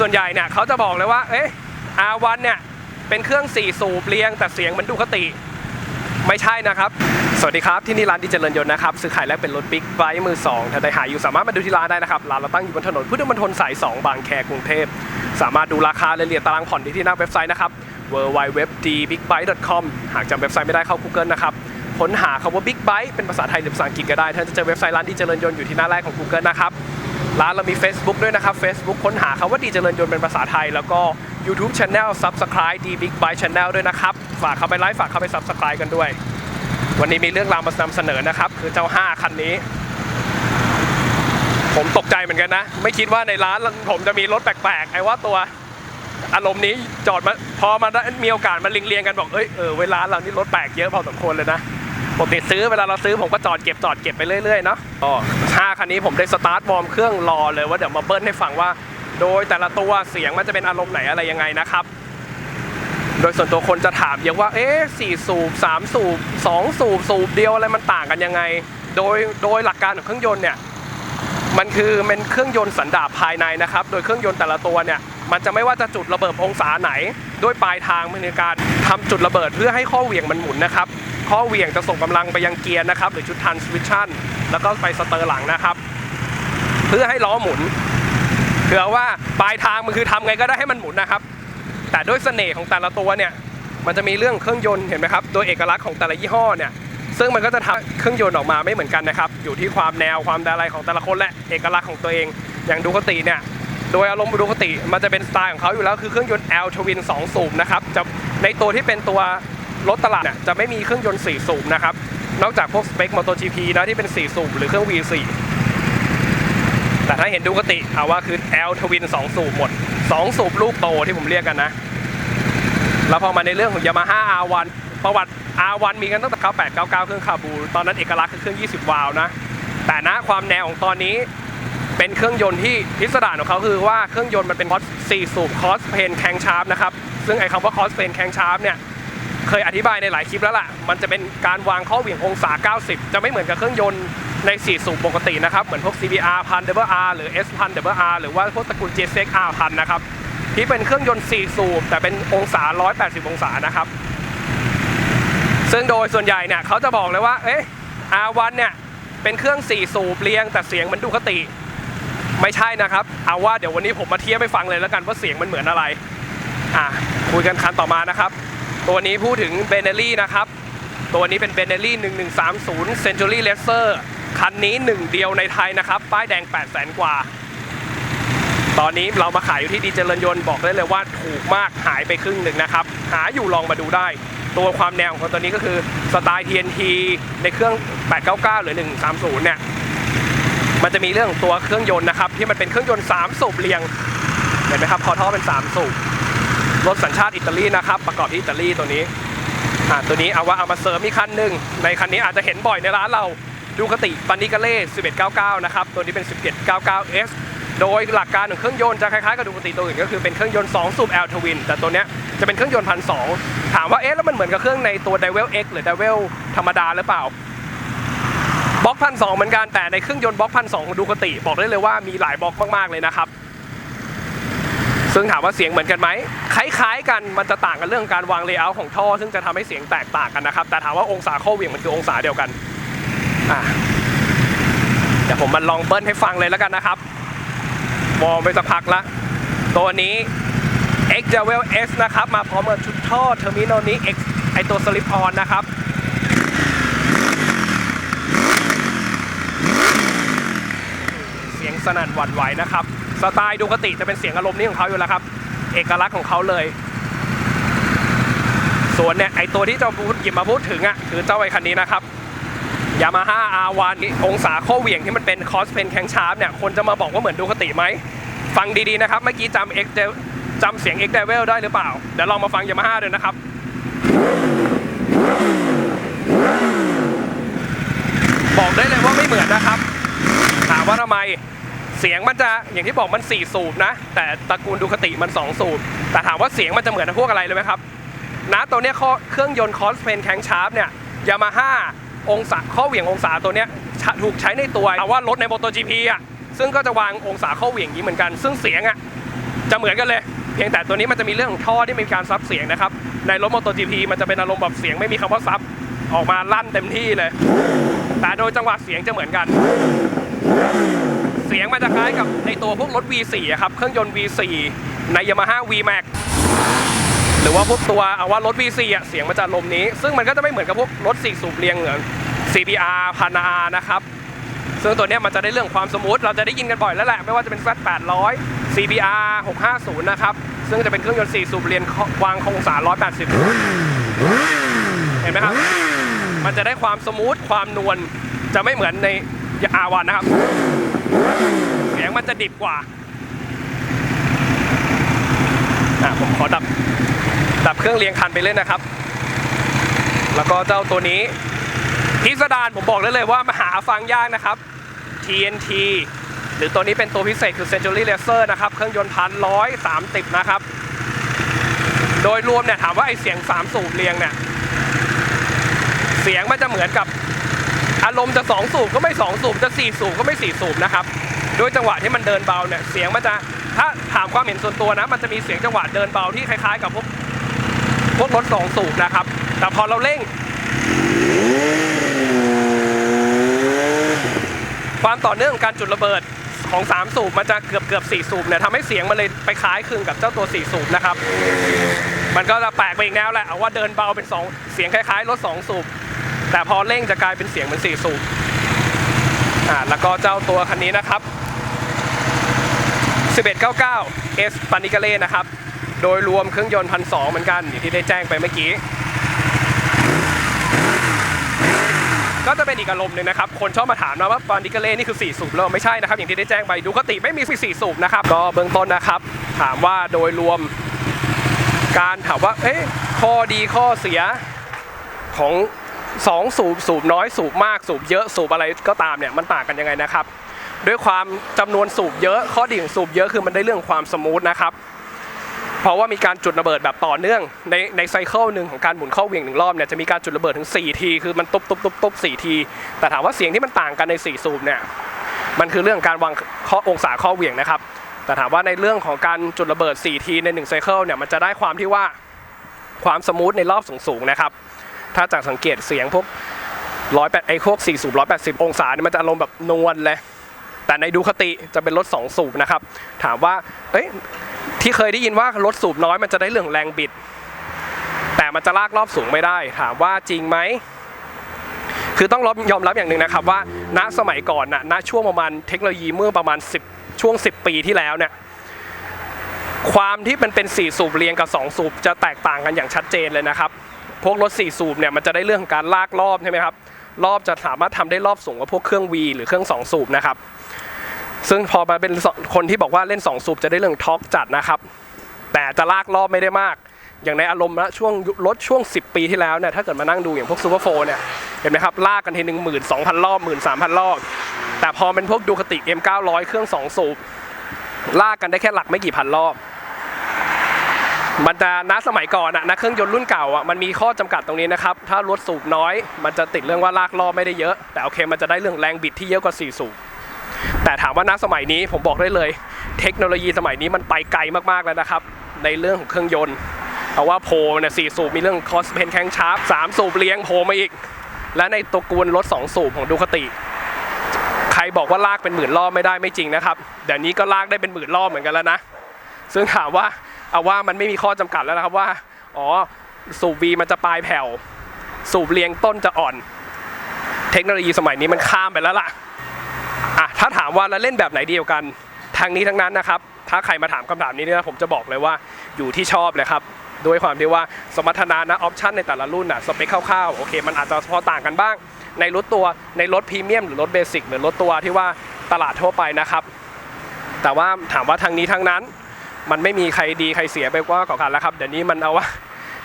ส่วนใหญ่เนี่ยเขาจะบอกเลยว่า เอ๊ะ R1 เนี่ย เป็นเครื่อง 4 สูบเรียง แต่เสียงมันดูคติ ไม่ใช่นะครับ สวัสดีครับ ที่นี่ร้านดิเจริญยนต์นะครับ ซื้อขายแลกเป็นรถบิ๊กไบค์มือ 2 ถ้าใดหาอยู่สามารถมาดูที่ร้านได้นะครับ ร้านเราตั้งอยู่บนถนนพุทธมณฑลสาย 2 บางแคกรุงเทพ สามารถดูราคารายละเอียดตารางผ่อนได้ที่หน้าเว็บไซต์นะครับ w w w d b i g b i k e c o m หากจำเว็บไซต์ไม่ได้เข้า Google นะครับค้นหาคำว่า Big Bike เป็นภาษาไทยหรือภาษาอังกฤษก็ได้ท่านจะเจอเว็บไซต์ร้านดิเจริญยนต์อยู่ที่หน้าแรกของ Google นะครับ ร้านเรามี Facebook ด้วยนะครับ Facebook ค้นหาคำว่าดีเจริญยนต์เป็นภาษาไทย แล้วก็ YouTube Channel Subscribe D Big Bike Channel ด้วยนะครับ ฝากเข้าไปไลฟ์ฝากเข้าไป Subscribe กันด้วย วันนี้มีเรื่องราวมานำเสนอนะครับ คือเจ้า 5 คันนี้ ผมตกใจเหมือนกันนะ ไม่คิดว่าในร้านผมจะมีรถแปลกๆ ไอ้ว่าตัวอารมณ์นี้จอดมาพอมามีโอกาสมาเรียงๆกันบอกเอ้ยเออเวลาเรานี่รถแปลกเยอะพอสมควรเลยนะ กติซื้อเวลาเราซื้อผมก็จอดเก็บจอดเก็บไปเรื่อยๆเนาะก็ห้าคันนี้ผมได้สตาร์ทวอร์มเครื่องรอเลยว่าเดี๋ยวมาเบิ้ลให้ฟังว่า โดยแต่ละตัวเสียงมันจะเป็นอารมณ์ไหนอะไรยังไงนะครับ โดยส่วนตัวคนจะถามเยอะว่าเอ๊ะสี่สูบสามสูบสองสูบสูบเดียวอะไรมันต่างกันยังไง โดยโดยหลักการของเครื่องยนต์เนี่ยมันคือเป็นเครื่องยนต์สันดาปภายในนะครับ โดยเครื่องยนต์แต่ละตัวเนี่ย มันจะไม่ว่าจะจุดระเบิดองศาไหน ด้วยปลายทางมันคือการทำจุดระเบิดเพื่อให้ข้อเหวี่ยงมันหมุนนะครับ ข้อเหวี่ยงจะส่งกำลังไปยังเกียร์นะครับหรือชุดทันสวิชชั่นแล้วก็ไปสเตอร์หลังนะครับ เพื่อให้ล้อหมุนเผื่อว่าปลายทางมันคือทำไงก็ได้ให้มันหมุนนะครับ แต่ด้วยเสน่ห์ของแต่ละตัวเนี่ยมันจะมีเรื่องเครื่องยนต์เห็นไหมครับโดยเอกลักษณ์ของแต่ละยี่ห้อเนี่ยซึ่งมันก็จะทำเครื่องยนต์ออกมาไม่เหมือนกันนะครับ อยู่ที่ความแนวความอะไรของแต่ละคนและเอกลักษณ์ของตัวเอง อย่างดูคติเนี่ย โดยอารมณ์ดูคติมันจะเป็นสไตล์ของเขาอยู่แล้วคือเครื่องยนต์ L Twin 2 สูบนะครับจะในตัวที่เป็นตัว รถตลาดเนี่ยจะไม่มีเครื่องยนต์4สูบนะครับ นอกจากพวกสเปค MotoGP นะที่เป็น 4 สูบหรือเครื่อง V4 แต่ถ้าเห็นดูคติเอาว่าคือ L Twin 2สูบหมด 2 สูบลูกโตที่ผมเรียกกันนะ แล้วพอมาในเรื่องของ Yamaha R1 ประวัติ R1 มีกันตั้งแต่98 99 เครื่องคาบู ตอนนั้นเอกลักษณ์คือเครื่อง 20 วาล์วนะ แต่นะความแนวของตอนนี้เป็นเครื่องยนต์ที่พิสดารของเขาคือว่าเครื่องยนต์มันเป็นคอส4สูบคอสเพนแคงชาร์ปนะครับ ซึ่งไอ้คำว่าคอสเพนแคงชาร์ปเนี่ย เคยอธิบายในหลายคลิปแล้วล่ะ มันจะเป็นการวางข้อเหวี่ยงองศา 90 จะไม่เหมือนกับเครื่องยนต์ใน4สูบปกตินะครับ เหมือนพวก CBR พัน WR หรือ S พัน WR หรือว่าพวกตระกูล JSX R พันนะครับ ที่เป็นเครื่องยนต์4สูบแต่เป็นองศา 180 องศานะครับ ซึ่งโดยส่วนใหญ่เนี่ยเขาจะบอกเลยว่า เอ๊ะ R1 เนี่ยเป็นเครื่อง4สูบเรียงแต่เสียงมันดูคติ ไม่ใช่นะครับ เอาว่าเดี๋ยววันนี้ผมมาเทียบให้ฟังเลยแล้วกันว่าเสียงมันเหมือนอะไร อะคุยกันคันต่อมานะครับ ตัวนี้พูดถึงเบเนลี่นะครับ ตัวนี้เป็นเบเนลี่1130 Century Racer คันนี้หนึ่งเดียวในไทยนะครับ ป้ายแดง 8 0 0 0 0กว่า ตอนนี้เรามาขายอยู่ที่ดีเจริญยนต์บอกได้เลยว่าถูกมากหายไปครึ่งหนึ่งนะครับ หาอยู่ลองมาดูได้ ตัวความแนวของตัวนี้ก็คือสไตล์ TNT ในเครื่อง 899 หรือ 130 เนี่ยมันจะมีเรื่องของตัวเครื่องยนต์นะครับ ที่มันเป็นเครื่องยนต์ 3 สูบเรียง เห็นไหมครับ คอท่อเป็น 3 สูบ รถสัญชาติอิตาลีนะครับ ประกอบที่อิตาลีตัวนี้อ่าตัวนี้เอาว่าเอามาเสริมอีกคันหนึ่งในคันนี้อาจจะเห็นบ่อยในร้านเราดูคติปันนิกาเล่1199 นะครับ ตัวนี้เป็น 1799S โดยหลักการของเครื่องยนต์จะคล้ายๆกับดูคติตัวอื่นก็คือเป็นเครื่องยนต์ 2 สูบ L Twin แต่ตัวเนี้ยจะเป็นเครื่องยนต์พันสถามว่าเอ๊ะแล้วมันเหมือนกับเครื่องในตัว d ด v e l X หรือ d ด v e l ธรรมดาหรือเปล่าบล็อกพันสเหมือนกันแต่ในเครื่องยนต์บล็อกพันสของดูคติบอกได้เลยว่ามีหลายบล็อกมากๆเลยนะครับ ซึ่งถามว่าเสียงเหมือนกันไหมคล้ายๆกันมันจะต่างกันเรื่องการวางเลเยอร์ของท่อ ซึ่งจะทำให้เสียงแตกต่างกันนะครับ แต่ถามว่าองศาข้อเหวี่ยงมันคือองศาเดียวกันอะเดี๋ยวผมมาลองเบิ้ลให้ฟังเลยแล้วกันนะครับวอร์มไปสักพักละตัวนี้ X d e v i l S นะครับ มาพร้อมกับชุดท่อเทอร์มินอลนี้ X ไอตัวสลิปออนนะครับเสียงสนั่นหวั่นไหวนะครับ สไตล์ดูคติจะเป็นเสียงอารมณ์นี้ของเขาอยู่แล้วครับ เอกลักษณ์ของเขาเลย ส่วนเนี่ยไอตัวที่จะพูดหยิบมาพูดถึงอะคือเจ้าไอคันนี้นะครับยามาฮ่า R1 องศาข้อเหวี่ยงที่มันเป็นคอสเพนแข็งชาร์ปเนี่ยคนจะมาบอกว่าเหมือนดูคติไหม ฟังดีๆนะครับ เมื่อกี้จำ X จำเสียง X d e v i l ได้หรือเปล่า เดี๋ยวลองมาฟังยามาฮ่าด้วยนะครับบอกได้เลยว่าไม่เหมือนนะครับ ถามว่าทำไม เสียงมันจะอย่างที่บอกมัน 4 สูบนะ แต่ตระกูลดูคติมัน 2 สูบ แต่ถามว่าเสียงมันจะเหมือนพวกอะไรเลยไหมครับนะตัวเนี้ยเครื่องยนต์คอสเพนแข็งชาร์ปเนี่ยยามาฮ่าองศาข้อเหวี่ยงองศาตัวเนี้ยถูกใช้ในตัวแต่ว่ารถใน MotoGP อะซึ่งก็จะวางองศาข้อเหวี่ยงอย่างนี้เหมือนกัน ซึ่งเสียงอะจะเหมือนกันเลย เพียงแต่ตัวนี้มันจะมีเรื่องของท่อที่มีการซับเสียงนะครับในรถมอเตอร์จีพีมันจะเป็นอารมณ์แบบเสียงไม่มีคำว่าซับออกมาลั่นเต็มที่เลย แต่โดยจังหวะเสียงจะเหมือนกัน สียงมันจะคล้ายกับในตัวพวกรถ V4 ครับ เครื่องยนต์ V4 ใน Yamaha VMAX หรือว่าพวกตัวเอาว่ารถ V4 อะเสียงมันจะลมนี้ ซึ่งมันก็จะไม่เหมือนกับพวกรถ4สูบเรียงเหมือน CBR พัน R นะครับ ซึ่งตัวนี้มันจะได้เรื่องความสมูทเราจะได้ยินกันบ่อยแล้วแหละ ไม่ว่าจะเป็น Z 800 CBR 650 นะครับ ซึ่งจะเป็นเครื่องยนต์4สูบเรียนวางองศา 180 เห็นไหมครับ มันจะได้ความสมูทความนวลจะไม่เหมือนใน R1 นะครับ เสียงมันจะดิบกว่าอะผมขอดับดับเครื่องเรียงคันไปเลยนะครับ แล้วก็เจ้าตัวนี้พิสดารผมบอกได้เลยว่ามาหาฟังยากนะครับ TNT หรือตัวนี้เป็นตัวพิเศษคือ Century Laser นะครับ เครื่องยนต์พันร้อยสามสิบนะครับ โดยรวมเนี่ยถามว่าไอเสียง3สูบเรียงเนี่ย เสียงมันจะเหมือนกับ อารมณ์จะ2สูบก็ไม่2สูบจะ4สูบก็ไม่4สูบนะครับโดยจังหวะที่มันเดินเบาเนี่ยเสียงมันจะถ้าถามความเห็นส่วนตัวนะ มันจะมีเสียงจังหวะเดินเบาที่คล้ายๆ กับพวกพวกรถสองสูบนะครับ แต่พอเราเร่ง ความต่อเนื่องของการจุดระเบิดของ3สูบมันจะเกือบเกือบ4สูบเนี่ยทำให้เสียงมันเลยไปคล้ายคลึงกับเจ้าตัว4สูบนะครับ มันก็จะแปลกไปอีกแนวแหละเอาว่าเดินเบาเป็น 2 เสียงคล้ายๆรถ2สูบ แต่พอเร่งจะกลายเป็นเสียงเหมือน4สูบอ่าแล้วก็เจ้าตัวคันนี้นะครับ 1199 S ปานิกาเล่นะครับ โดยรวมเครื่องยนต์พันสเหมือนกันอย่างที่ได้แจ้งไปเมื่อกี้ ก็จะเป็นอีกอารมณ์หนึ่งนะครับ คนชอบมาถามนะว่าปานิกาเล่นี่คือ 4 สูบแล้วไม่ใช่นะครับ อย่างที่ได้แจ้งไปดูคติไม่มี4สูบนะครับ ก็เบื้องต้นนะครับ ถามว่าโดยรวมการถามว่า เอ๊ะข้อดีข้อเสียของ 2สูบสูบน้อยสูบมากสูบเยอะสูบอะไรก็ตามเนี่ยมันต่างกันยังไงนะครับ ด้วยความจำนวนสูบเยอะข้อดีของสูบเยอะคือมันได้เรื่องความสมูทนะครับเพราะว่ามีการจุดระเบิดแบบต่อเนื่องในในไซเคิลหนึ่งของการหมุนเข้าเหวี่ยงหนึ่งรอบเนี่ยจะมีการจุดระเบิดถึง 4 ที คือมันตุบตุบตุบตุบสี่ที แต่ถามว่าเสียงที่มันต่างกันใน 4 สูบเนี่ยมันคือเรื่องการวางข้อองศาข้อเหวี่ยงนะครับ แต่ถามว่าในเรื่องของการจุดระเบิด 4 ทีใน1ไซเคิลเนี่ยมันจะได้ความที่ว่าความสมูทในรอบสูงๆนะครับ ถ้าจากสังเกตเสียงพวกร้อยแปดไอ้พวก4สูบ180องศาเนี่ยมันจะอารมณ์แบบนวลเลยแต่ในดูคติจะเป็นรถ2สูบนะครับ ถามว่าเอ้ยที่เคยได้ยินว่ารถสูบน้อยมันจะได้เรื่องแรงบิด แต่มันจะลากรอบสูงไม่ได้ ถามว่าจริงไหมคือต้องยอมรับอย่างหนึ่งนะครับว่าณสมัยก่อนนะณช่วงประมาณเทคโนโลยีเมื่อประมาณ 10 ช่วง 10 ปีที่แล้วเนี่ยความที่มันเป็น 4 สูบเรียงกับ 2 สูบจะแตกต่างกันอย่างชัดเจนเลยนะครับ พวกรถ4สูบเนี่ยมันจะได้เรื่องของการลากรอบใช่ไหมครับรอบจะสามารถทำได้รอบสูงกว่าพวกเครื่อง V หรือเครื่อง 2 สูบนะครับ ซึ่งพอมาเป็นคนที่บอกว่าเล่น 2 สูบจะได้เรื่องท็อกจัดนะครับ แต่จะลากรอบไม่ได้มาก อย่างในอารมณ์นะช่วงรถช่วง 10 ปีที่แล้วเนี่ยถ้าเกิดมานั่งดูอย่างพวกซูเปอร์โฟเนี่ยเห็นไหมครับ ลากกันทีหนึ่งหมื่นสองพันรอบหมื่นสามพันรอบ แต่พอเป็นพวกดูคติ M900 เครื่อง 2 สูบลากกันได้แค่หลักไม่กี่พันรอบ มันจะณสมัยก่อนอะนะเครื่องยนต์รุ่นเก่าอะมันมีข้อจำกัดตรงนี้นะครับ ถ้ารถสูบน้อย มันจะติดเรื่องว่าลากรอไม่ได้เยอะ แต่โอเคมันจะได้เรื่องแรงบิดที่เยอะกว่า 4 สูบแต่ถามว่าณสมัยนี้ผมบอกได้เลย เทคโนโลยีสมัยนี้มันไปไกลมากๆแล้วนะครับ ในเรื่องของเครื่องยนต์เอาว่าโพลเนี่ยสี่สูบมีเรื่องคอสเพนแข้งชาร์ปสามสูบเลี้ยงโพลมาอีก และในตัวกูลรถ2 สูบของดูคติ ใครบอกว่าลากเป็นหมื่นรอบไม่ได้ไม่จริงนะครับเดี๋ยวนี้ก็ลากได้เป็นหมื่นรอบเหมือนกันแล้วนะซึ่งถามว่า เอาว่ามันไม่มีข้อจำกัดแล้วนะครับว่า อ๋อ สูบวีมันจะปลายแผ่ว สูบเรียงต้นจะอ่อน เทคโนโลยีสมัยนี้มันข้ามไปแล้วล่ะอะถ้าถามว่าแล้วเล่นแบบไหนดีกว่ากันทางนี้ทั้งนั้นนะครับ ถ้าใครมาถามคำถามนี้เนี่ยผมจะบอกเลยว่าอยู่ที่ชอบเลยครับด้วยความที่ว่าสมรรถนะนะออปชันในแต่ละรุ่นอะสเปคคร่าวๆโอเค มันอาจจะพอต่างกันบ้าง ในรถตัวในรถพรีเมียมหรือรถเบสิกหรือรถตัวที่ว่าตลาดทั่วไปนะครับ แต่ว่าถามว่าทางนี้ทางนั้น มันไม่มีใครดีใครเสียไปกว่าก่อกันแล้วครับเดี๋ยวนี้มันเอาว่า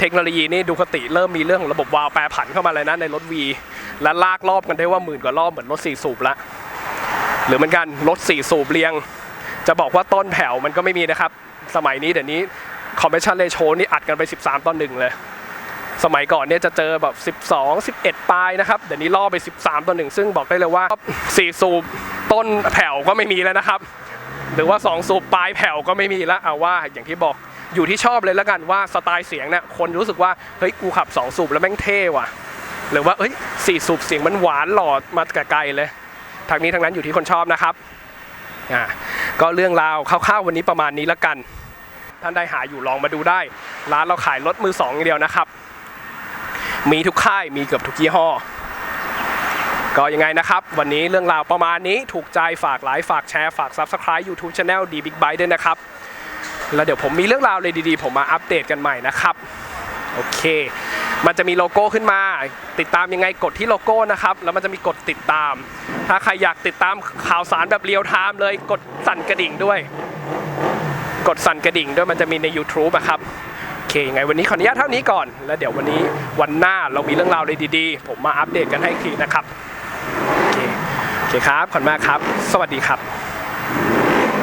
เทคโนโลยีนี่ดูคติเริ่มมีเรื่องของระบบวาล์วแปรผันเข้ามาเลยนะในรถ V และลากรอบกันได้ว่าหมื่นกว่ารอบเหมือนรถ4สูบละหรือเหมือนกันรถ4สูบเรียง จะบอกว่าต้นแผ่วมันก็ไม่มีนะครับ สมัยนี้เดี๋ยวนี้คอมเพรสชันเรโชนี่อัดกันไป 13 ต่อหนึ่งเลย สมัยก่อนเนี่ยจะเจอแบบ 12 11 ปลายนะครับ เดี๋ยวนี้ล่อไป 13 ต่อหนึ่งซึ่งบอกได้เลยว่า4สูบต้นแผ่วก็ไม่มีแล้วนะครับ หรือว่า2สูบปลายแผ่วก็ไม่มีล้วเอาว่าอย่างที่บอกอยู่ที่ชอบเลยแล้วกันว่าสไตล์เสียงเนี่ยคนรู้สึกว่าเฮ้ยกูขับ 2 สูบแล้วแม่งเท่ว่ะ หรือว่าเฮ้ยสี่สูบเสียงมันหวานหลอดมาไกลเลย ทางนี้ทางนั้นอยู่ที่คนชอบนะครับอ่าก็เรื่องราวคร่าวๆวันนี้ประมาณนี้แล้วกัน ท่านใดหาอยู่ลองมาดูได้ ร้านเราขายรถมือสองอย่างเดียวนะครับ มีทุกค่ายมีเกือบทุกยี่ห้อ ก็ยังไงนะครับ วันนี้เรื่องราวประมาณนี้ถูกใจฝากไลค์ฝากแชร์ฝาก Subscribe YouTube Channel D Big Byte ด้วยนะครับ แล้วเดี๋ยวผมมีเรื่องราวเลยดีๆ ผมมาอัปเดตกันใหม่นะครับโอเค มันจะมีโลโก้ขึ้นมา ติดตามยังไงกดที่โลโก้นะครับ แล้วมันจะมีกดติดตาม ถ้าใครอยากติดตามข่าวสารแบบเรียลไทม์เลยกดสั่นกระดิ่งด้วย กดสั่นกระดิ่งด้วยมันจะมีใน YouTube อะครับ โอเคยังไงวันนี้ขออนุญาตเท่านี้ก่อน แล้วเดี๋ยววันนี้วันหน้าเรามีเรื่องราวเลยดีๆ ผมมาอัปเดตกันให้อีกทีนะครับ เคครับ ขอบคุณมากครับ สวัสดีครับ